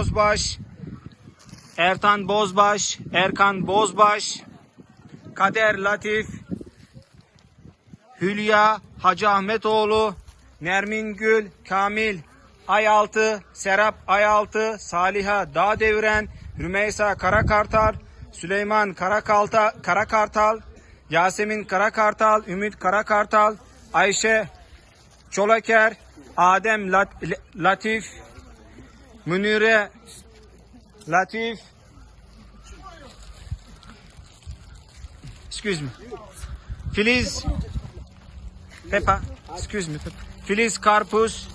Bozbaş, Ertan Bozbaş, Erkan Bozbaş, Kader Latif, Hülya Hacı Ahmetoğlu, Nermin Gül, Kamil Ayaltı, Serap Ayaltı, Saliha Dağdeviren, Rümeysa Karakartal, Süleyman Karakalta, Karakartal, Yasemin Karakartal, Ümit Karakartal, Ayşe Çolaker, Adem Lat- Latif, Münire Latif, excuse me, Filiz Peppa, excuse me. Filiz Karpuz,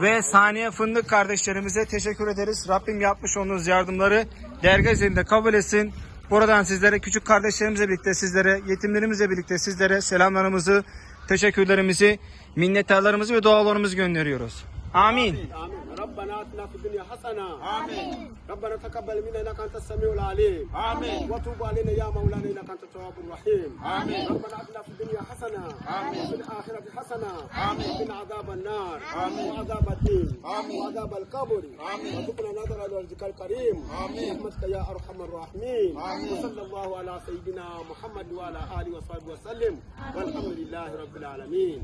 ve Saniye Fındık kardeşlerimize teşekkür ederiz. Rabbim yapmış olduğunuz yardımları dergah üzerinde kabul etsin. Buradan sizlere küçük kardeşlerimizle birlikte sizlere, yetimlerimizle birlikte sizlere selamlarımızı, teşekkürlerimizi, minnettarlarımızı ve dualarımızı gönderiyoruz. Amin. amin, amin. ربنا آتنا في الدنيا حسنة. آمين. ربنا تقبل منا إنك أنت السميع العليم. آمين. وتوب علينا يا مولانا إنك أنت التواب الرحيم. آمين. ربنا آتنا في الدنيا حسنة. آمين. وفي الآخرة حسنة. آمين. وقنا عذاب النار. آمين. وعذاب الدين. آمين. وعذاب القبر. آمين. وارزقنا نظر إلى وجهك الكريم. آمين. برحمتك يا أرحم الراحمين. آمين. وصلى الله على سيدنا محمد وعلى آله وصحبه وسلم. والحمد لله رب العالمين.